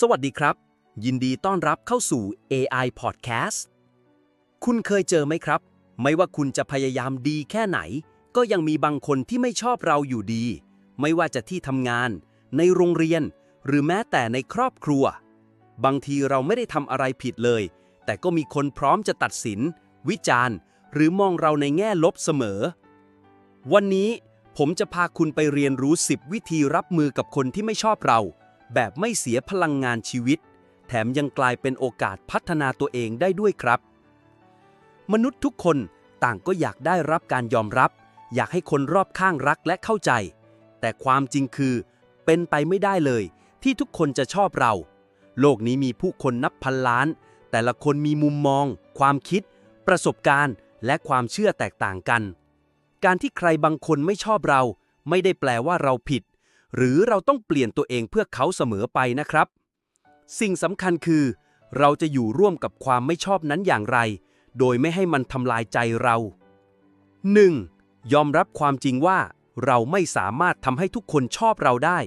สวัสดีครับ ยินดีต้อนรับเข้าสู่ AI Podcast คุณเคยเจอไหมครับ ไม่ว่าคุณจะพยายามดีแค่ไหน ก็ยังมีบางคนที่ไม่ชอบเราอยู่ดี ไม่ว่าจะที่ทำงาน ในโรงเรียน หรือแม้แต่ในครอบครัว บางทีเราไม่ได้ทำอะไรผิดเลย แต่ก็มีคนพร้อมจะตัดสิน วิจารณ์ หรือมองเราในแง่ลบเสมอ วันนี้ผมจะพาคุณไปเรียนรู้ 10 วิธีรับมือกับคนที่ไม่ชอบเรา แบบไม่เสียพลังงานชีวิต แถมยังกลายเป็นโอกาสพัฒนาตัวเองได้ด้วยครับ มนุษย์ทุกคนต่างก็อยากได้รับการยอมรับ อยากให้คนรอบข้างรักและเข้าใจ แต่ความจริงคือ เป็นไปไม่ได้เลย ที่ทุกคนจะชอบเรา โลกนี้มีผู้คนนับพันล้าน แต่ละคนมีมุมมอง ความคิด ประสบการณ์ และความเชื่อแตกต่างกัน การที่ใครบางคนไม่ชอบเรา ไม่ได้แปลว่าเราผิด หรือเราต้องเปลี่ยนตัวเองเพื่อเขาเสมอไปนะครับ สิ่งสำคัญคือ เราจะอยู่ร่วมกับความไม่ชอบนั้นอย่างไร โดยไม่ให้มันทำลายใจเรา 1. ยอมรับความจริงว่าเราไม่สามารถทำให้ทุกคนชอบเราได้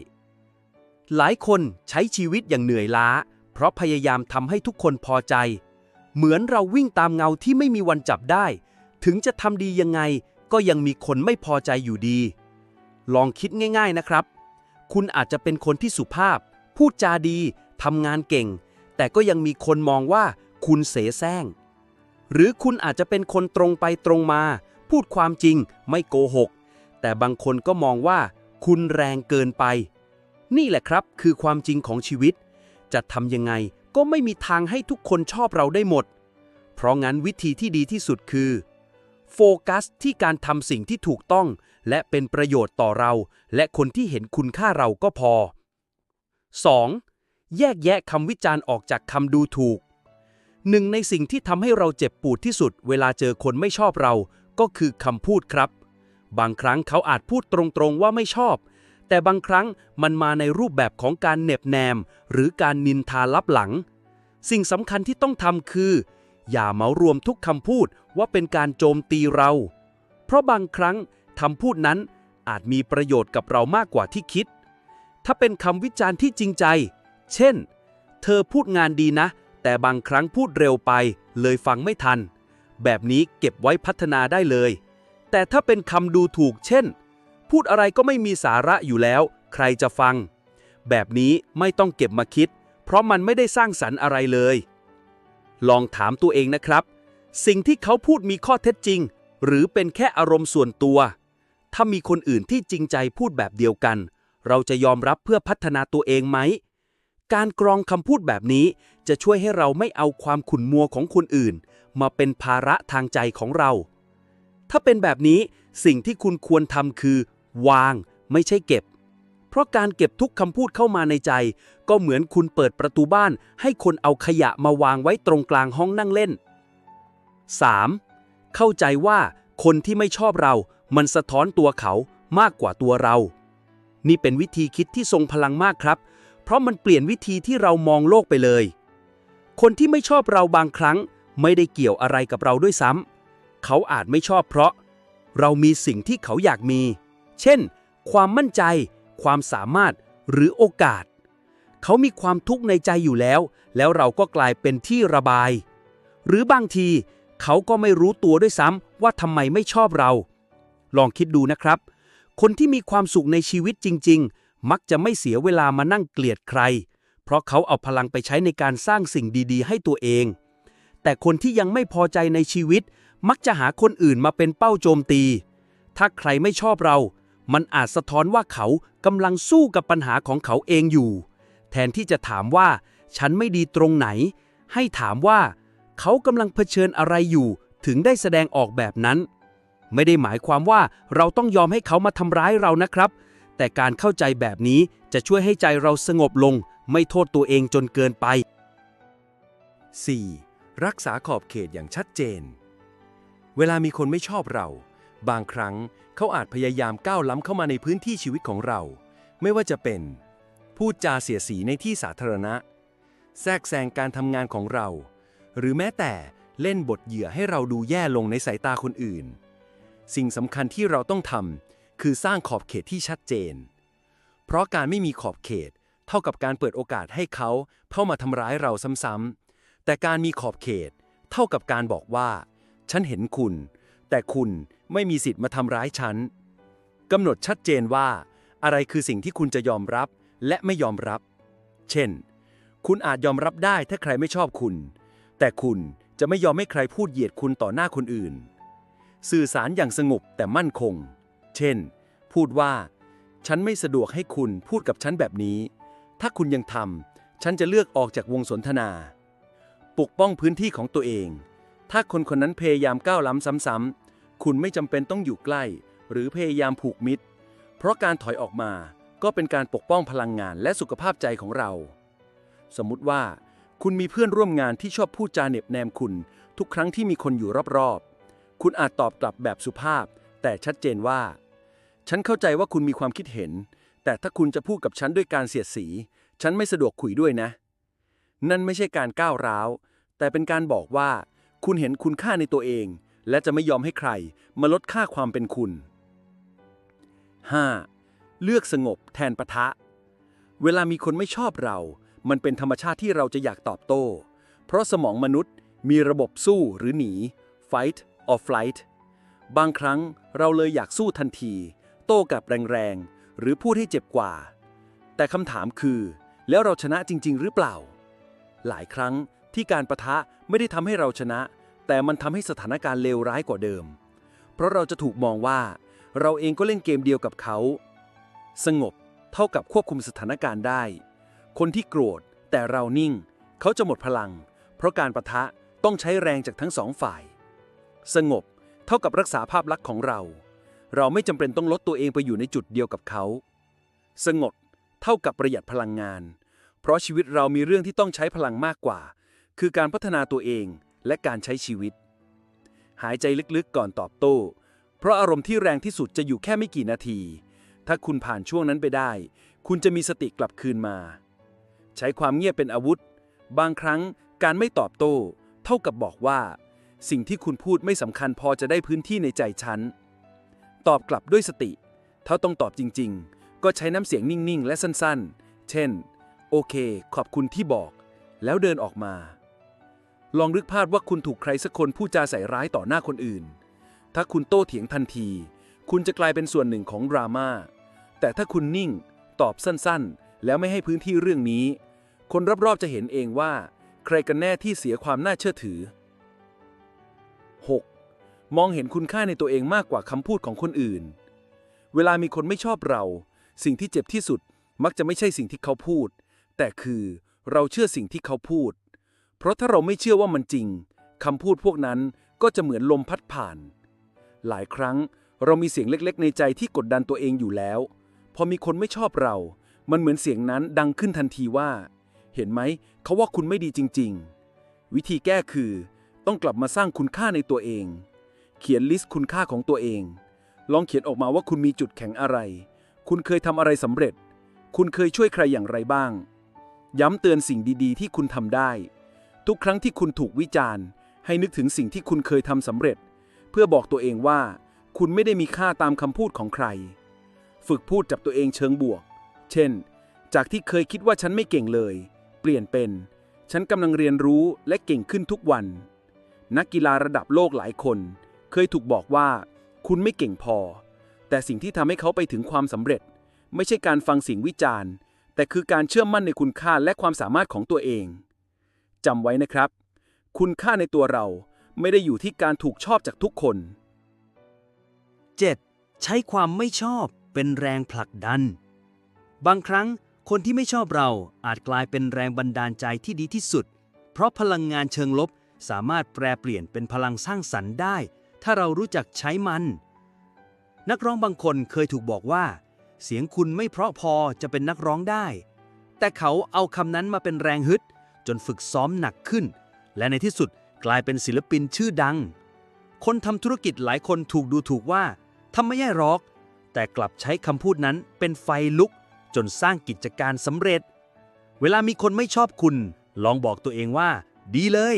หลายคนใช้ชีวิตอย่างเหนื่อยล้า เพราะพยายามทำให้ทุกคนพอใจ เหมือนเราวิ่งตามเงาที่ไม่มีวันจับได้ ถึงจะทำดียังไงก็ยังมีคนไม่พอใจอยู่ดี ลองคิดง่าย ๆนะครับ คุณอาจจะเป็นคนที่สุภาพ พูดจาดี ทำงานเก่ง แต่ก็ยังมีคนมองว่าคุณเสแสร้ง หรือคุณอาจจะเป็นคนตรงไปตรงมา พูดความจริงไม่โกหก แต่บางคนก็มองว่าคุณแรงเกินไป นี่แหละครับคือความจริงของชีวิต จะทำยังไงก็ไม่มีทางให้ทุกคนชอบเราได้หมด เพราะงั้นวิธีที่ดีที่สุดคือ โฟกัสที่การทำสิ่งที่ถูกต้อง และเป็นประโยชน์ต่อเรา และคนที่เห็นคุณค่าเราก็พอ 2. แยกแยะคำวิจารณ์ออกจากคำดูถูก หนึ่งในสิ่งที่ทำให้เราเจ็บปวดที่สุด เวลาเจอคนไม่ชอบเราก็คือคำพูดครับ บางครั้งเขาอาจพูดตรงๆว่าไม่ชอบ แต่บางครั้งมันมาในรูปแบบของการเหน็บแนม หรือการนินทาลับหลัง สิ่งสำคัญที่ต้องทำคือ อย่าเหมารวมทุกคำพูดว่าเป็นการโจมตีเรา เพราะบางครั้ง คำพูดนั้นอาจมีประโยชน์กับเรามากกว่าที่คิด ถ้าเป็นคำวิจารณ์ที่จริงใจ เช่น เธอพูดงานดีนะ แต่บางครั้งพูดเร็วไป เลยฟังไม่ทัน แบบนี้เก็บไว้พัฒนาได้เลย แต่ถ้าเป็นคำดูถูก เช่น พูดอะไรก็ไม่มีสาระอยู่แล้ว ใครจะฟัง แบบนี้ไม่ต้องเก็บมาคิด เพราะมันไม่ได้สร้างสรรค์อะไรเลย ลองถามตัวเองนะครับ สิ่งที่เขาพูดมีข้อเท็จจริง หรือเป็นแค่อารมณ์ส่วนตัว ถ้ามีคนอื่นที่จริงใจพูดแบบเดียวกัน เราจะยอมรับเพื่อพัฒนาตัวเองไหม การกรองคำพูดแบบนี้จะช่วยให้เราไม่เอาความขุ่นมัวของคนอื่น มาเป็นภาระทางใจของเรา ถ้าเป็นแบบนี้สิ่งที่คุณควรทำคือ วาง ไม่ใช่เก็บ เพราะการเก็บทุกคำพูดเข้ามาในใจ ก็เหมือนคุณเปิดประตูบ้าน ให้คนเอาขยะมาวางไว้ตรงกลางห้องนั่งเล่น 3. เข้าใจว่าคนที่ไม่ชอบเรา มันสะท้อนตัวเขามากกว่าตัวเรา นี่เป็นวิธีคิดที่ทรงพลังมากครับ เพราะมันเปลี่ยนวิธีที่เรามองโลกไปเลย คนที่ไม่ชอบเราบางครั้ง ไม่ได้เกี่ยวอะไรกับเราด้วยซ้ำเขาอาจไม่ชอบเพราะ เรามีสิ่งที่เขาอยากมี เช่น ความมั่นใจ ความสามารถหรือโอกาส เขามีความทุกข์ในใจอยู่แล้ว แล้วเราก็กลายเป็นที่ระบาย หรือบางที เขาก็ไม่รู้ตัวด้วยซ้ำว่าทำไมไม่ชอบเรา ลองคิดดูนะครับ คนที่มีความสุขในชีวิตจริง ๆ มักจะไม่เสียเวลามานั่งเกลียดใคร เพราะเขาเอาพลังไปใช้ในการสร้างสิ่งดี ๆ ให้ตัวเอง แต่คนที่ยังไม่พอใจในชีวิต มักจะหาคนอื่นมาเป็นเป้าโจมตี ถ้าใครไม่ชอบเรา มันอาจสะท้อนว่าเขากำลังสู้กับปัญหาของเขาเองอยู่ แทนที่จะถามว่า ฉันไม่ดีตรงไหน ให้ถามว่า เขากำลังเผชิญอะไรอยู่ถึงได้แสดงออกแบบนั้น ไม่ได้หมายความว่าเราต้องยอมให้เขามาทำร้ายเรานะครับ แต่การเข้าใจแบบนี้จะช่วยให้ใจเราสงบลง ไม่โทษตัวเองจนเกินไป 4. รักษาขอบเขตอย่างชัดเจน เวลามีคนไม่ชอบเรา บางครั้งเขาอาจพยายามก้าวล้ำเข้ามาในพื้นที่ชีวิตของเรา ไม่ว่าจะเป็น พูดจาเสียสีในที่สาธารณะ แทรกแซงการทำงานของเรา หรือแม้แต่เล่นบทเหยื่อให้เราดูแย่ลงในสายตาคนอื่น สิ่งสำคัญที่เราต้องทำคือสร้างขอบเขตที่ชัดเจน เพราะการไม่มีขอบเขต เท่ากับการเปิดโอกาสให้เขาเข้ามาทำร้ายเราซ้ำๆแต่การมีขอบเขต เท่ากับการบอกว่า ฉันเห็นคุณ แต่คุณไม่มีสิทธิ์มาทำร้ายฉันกำหนดชัดเจนว่า อะไรคือสิ่งที่คุณจะยอมรับและไม่ยอมรับ เช่น คุณอาจยอมรับได้ถ้าใครไม่ชอบคุณ แต่คุณจะไม่ยอมให้ใครพูดเหยียดคุณต่อหน้าคนอื่น สื่อสารอย่างสงบแต่มั่นคง เช่น พูดว่า ฉันไม่สะดวกให้คุณพูดกับฉันแบบนี้ ถ้าคุณยังทำ ฉันจะเลือกออกจากวงสนทนา ปกป้องพื้นที่ของตัวเอง ถ้าคนคนนั้นพยายามก้าวล้ำซ้ำๆ คุณไม่จำเป็นต้องอยู่ใกล้ หรือพยายามผูกมิตร เพราะการถอยออกมาก็เป็นการปกป้องพลังงานและสุขภาพใจของเรา สมมุติว่า คุณมีเพื่อนร่วมงานที่ชอบพูดจาเหน็บแนมคุณ ทุกครั้งที่มีคนอยู่รอบๆ คุณอาจตอบกลับแบบสุภาพ แต่ชัดเจนว่า ฉันเข้าใจว่าคุณมีความคิดเห็น แต่ถ้าคุณจะพูดกับฉันด้วยการเสียดสี ฉันไม่สะดวกคุยด้วยนะ นั่นไม่ใช่การก้าวร้าว แต่เป็นการบอกว่า คุณเห็นคุณค่าในตัวเอง และจะไม่ยอมให้ใคร มาลดค่าความเป็นคุณ 5. เลือกสงบแทนปะทะ เวลามีคนไม่ชอบเรา มันเป็นธรรมชาติที่เราจะอยากตอบโต้ เพราะสมองมนุษย์มีระบบสู้หรือหนี fight or flight บางครั้งเราเลยอยากสู้ทันที โต้กลับแรงๆ หรือพูดให้เจ็บกว่า แต่คำถามคือ แล้วเราชนะจริง ๆ หรือเปล่า หลายครั้งที่การประทะไม่ได้ทำให้เราชนะ แต่มันทำให้สถานการณ์เลวร้ายกว่าเดิม เพราะเราจะถูกมองว่า เราเองก็เล่นเกมเดียวกับเขา สงบเท่ากับควบคุมสถานการณ์ได้ คนที่โกรธแต่เรานิ่ง เขาจะหมดพลัง เพราะการประทะต้องใช้แรงจากทั้งสองฝ่าย สงบ เท่ากับรักษาภาพลักษณ์ของเรา เราไม่จำเป็นต้องลดตัวเองไปอยู่ในจุดเดียวกับเขา สงบ เท่ากับประหยัดพลังงาน เพราะชีวิตเรามีเรื่องที่ต้องใช้พลังมากกว่า คือการพัฒนาตัวเองและการใช้ชีวิต หายใจลึกๆก่อนตอบโต้ เพราะอารมณ์ที่แรงที่สุดจะอยู่แค่ไม่กี่นาที ถ้าคุณผ่านช่วงนั้นไปได้ คุณจะมีสติกลับคืนมา ใช้ความเงียบเป็นอาวุธ บางครั้งการไม่ตอบโต้ เท่ากับบอกว่า สิ่งที่คุณพูดไม่สำคัญพอจะได้พื้นที่ในใจฉัน ตอบกลับด้วยสติ ถ้าต้องตอบจริง ๆ ก็ใช้น้ำเสียงนิ่ง ๆ และสั้น ๆ เช่น โอเค ขอบคุณที่บอก แล้วเดินออกมา ลองนึกภาพว่าคุณถูกใครสักคนพูดจาใส่ร้ายต่อหน้าคนอื่น ถ้าคุณโต้เถียงทันที คุณจะกลายเป็นส่วนหนึ่งของดราม่า แต่ถ้าคุณนิ่ง ตอบสั้น ๆ แล้วไม่ให้พื้นที่เรื่องนี้ คนรอบๆจะเห็นเองว่า ใครกันแน่ที่เสียความน่าเชื่อถือ มองเห็นคุณค่าในตัวเองมากกว่าคำพูดของคนอื่น เวลามีคนไม่ชอบเรา สิ่งที่เจ็บที่สุดมักจะไม่ใช่สิ่งที่เขาพูด แต่คือเราเชื่อสิ่งที่เขาพูด เพราะถ้าเราไม่เชื่อว่ามันจริงคำพูดพวกนั้นก็จะเหมือนลมพัดผ่าน หลายครั้งเรามีเสียงเล็กๆ ในใจที่กดดันตัวเองอยู่แล้ว พอมีคนไม่ชอบเรา มันเหมือนเสียงนั้นดังขึ้นทันทีว่า เห็นไหมเขาว่าคุณไม่ดีจริง ๆ วิธีแก้คือ ต้องกลับมาสร้างคุณค่าในตัวเอง เขียนลิสต์คุณค่าของตัวเอง ลองเขียนออกมาว่าคุณมีจุดแข็งอะไร คุณเคยทำอะไรสำเร็จ คุณเคยช่วยใครอย่างไรบ้าง ย้ำเตือนสิ่งดีๆ ที่คุณทำได้ ทุกครั้งที่คุณถูกวิจารณ์ ให้นึกถึงสิ่งที่คุณเคยทำสำเร็จ เพื่อบอกตัวเองว่า คุณไม่ได้มีค่าตามคำพูดของใคร ฝึกพูดจับตัวเองเชิงบวก เช่น จากที่เคยคิดว่าฉันไม่เก่งเลย เปลี่ยนเป็น ฉันกำลังเรียนรู้และเก่งขึ้นทุกวัน นักกีฬาระดับโลกหลายคน ยถูกบอกว่า คุณไม่เก่งพอ แต่สิ่งที่ทำให้เขาไปถึงความสำเร็จ ไม่ใช่การฟังเสียงวิจารณ์ แต่คือการเชื่อมั่นในคุณค่าและความสามารถของตัวเองจำไว้นะครับ คุณค่าในตัวเราไม่ได้อยู่ที่การถูกชอบจากทุกคน 7. ใช้ความไม่ชอบเป็นแรงผลักดัน บางครั้งคนที่ไม่ชอบเราอาจกลายเป็นแรงบันดาลใจที่ดีที่สุด เพราะพลังงานเชิงลบสามารถแปรเปลี่ยนเป็นพลังสร้างสรรค์ได้ ถ้าเรารู้จักใช้มัน นักร้องบางคนเคยถูกบอกว่า เสียงคุณไม่เพราะพอจะเป็นนักร้องได้ แต่เขาเอาคำนั้นมาเป็นแรงฮึด จนฝึกซ้อมหนักขึ้น และในที่สุดกลายเป็นศิลปินชื่อดัง คนทำธุรกิจหลายคนถูกดูถูกว่าทำไม่แย่หรอก แต่กลับใช้คำพูดนั้นเป็นไฟลุก จนสร้างกิจการสำเร็จ เวลามีคนไม่ชอบคุณ ลองบอกตัวเองว่า ดีเลย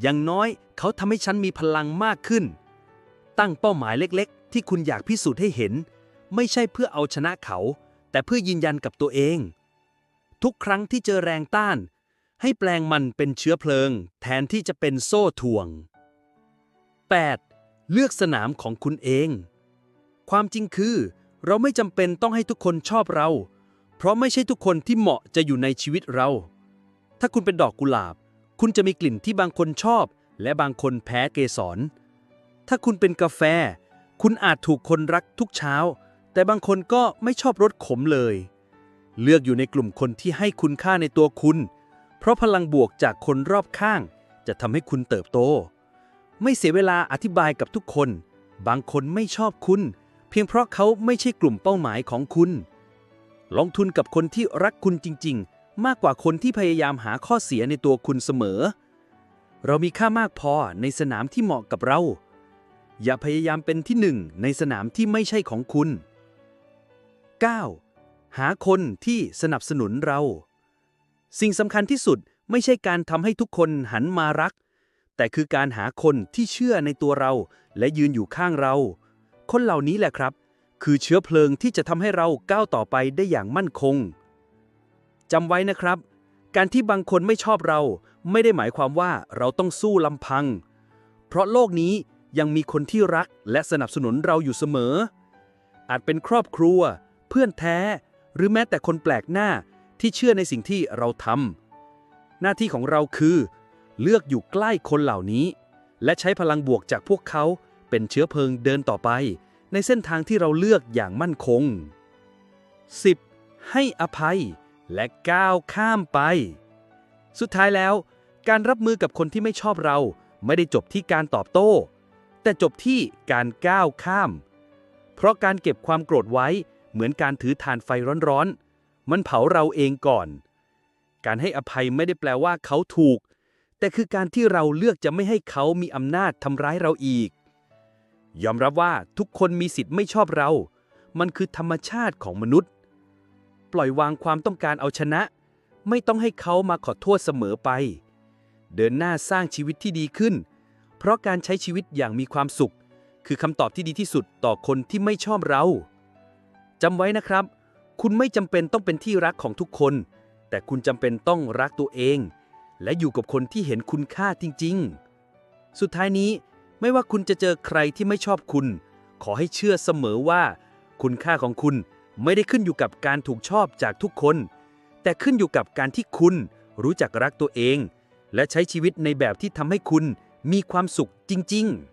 อย่างน้อยเขาทำให้ฉันมีพลังมากขึ้น ตั้งเป้าหมายเล็กๆ ที่คุณอยากพิสูจน์ให้เห็น ไม่ใช่เพื่อเอาชนะเขา แต่เพื่อยืนยันกับตัวเอง ทุกครั้งที่เจอแรงต้าน ให้แปลงมันเป็นเชื้อเพลิง แทนที่จะเป็นโซ่ถ่วง 8. เลือกสนามของคุณเอง ความจริงคือ เราไม่จำเป็นต้องให้ทุกคนชอบเรา เพราะไม่ใช่ทุกคนที่เหมาะจะอยู่ในชีวิตเรา ถ้าคุณเป็นดอกกุหลาบ คุณจะมีกลิ่นที่บางคนชอบ และบางคนแพ้เกสร ถ้าคุณเป็นกาแฟ คุณอาจถูกคนรักทุกเช้า แต่บางคนก็ไม่ชอบรสขมเลย เลือกอยู่ในกลุ่มคนที่ให้คุณค่าในตัวคุณ เพราะพลังบวกจากคนรอบข้าง จะทำให้คุณเติบโต ไม่เสียเวลาอธิบายกับทุกคน บางคนไม่ชอบคุณ เพียงเพราะเขาไม่ใช่กลุ่มเป้าหมายของคุณ ลงทุนกับคนที่รักคุณจริง ๆ มากกว่าคนที่พยายามหาข้อเสียในตัวคุณเสมอเรามีค่ามากพอในสนามที่เหมาะกับเรา อย่าพยายามเป็นที่หนึ่งในสนามที่ไม่ใช่ของคุณ 9. หาคนที่สนับสนุนเรา สิ่งสำคัญที่สุดไม่ใช่การทำให้ทุกคนหันมารัก แต่คือการหาคนที่เชื่อในตัวเรา และยืนอยู่ข้างเรา คนเหล่านี้แหละครับ คือเชื้อเพลิงที่จะทำให้เราก้าวต่อไปได้อย่างมั่นคงจำไว้นะครับ การที่บางคนไม่ชอบเรา ไม่ได้หมายความว่าเราต้องสู้ลำพัง เพราะโลกนี้ ยังมีคนที่รักและสนับสนุนเราอยู่เสมอ อาจเป็นครอบครัว เพื่อนแท้ หรือแม้แต่คนแปลกหน้าที่เชื่อในสิ่งที่เราทำหน้าที่ของเราคือ เลือกอยู่ใกล้คนเหล่านี้ และใช้พลังบวกจากพวกเขาเป็นเชื้อเพลิงเดินต่อไป ในเส้นทางที่เราเลือกอย่างมั่นคง 10. ให้อภัยและก้าวข้ามไป สุดท้ายแล้ว การรับมือกับคนที่ไม่ชอบเราไม่ได้จบที่การตอบโต้ แต่จบที่การก้าวข้าม เพราะการเก็บความโกรธไว้เหมือนการถือถ่านไฟร้อนๆ มันเผาเราเองก่อน การให้อภัยไม่ได้แปลว่าเขาถูก แต่คือการที่เราเลือกจะไม่ให้เขามีอำนาจทำร้ายเราอีก ยอมรับว่าทุกคนมีสิทธิ์ไม่ชอบเรา มันคือธรรมชาติของมนุษย์ ปล่อยวางความต้องการเอาชนะ ไม่ต้องให้เขามาขอโทษเสมอไป เดินหน้าสร้างชีวิตที่ดีขึ้น เพราะการใช้ชีวิตอย่างมีความสุข คือคำตอบที่ดีที่สุดต่อคนที่ไม่ชอบเราจำไว้นะครับ คุณไม่จำเป็นต้องเป็นที่รักของทุกคน แต่คุณจำเป็นต้องรักตัวเอง และอยู่กับคนที่เห็นคุณค่าจริง ๆ สุดท้ายนี้ไม่ว่าคุณจะเจอใครที่ไม่ชอบคุณ ขอให้เชื่อเสมอว่า คุณค่าของคุณไม่ได้ขึ้นอยู่กับการถูกชอบจากทุกคน แต่ขึ้นอยู่กับการที่คุณรู้จักรักตัวเอง และใช้ชีวิตในแบบที่ทำให้คุณ มีความสุขจริง ๆ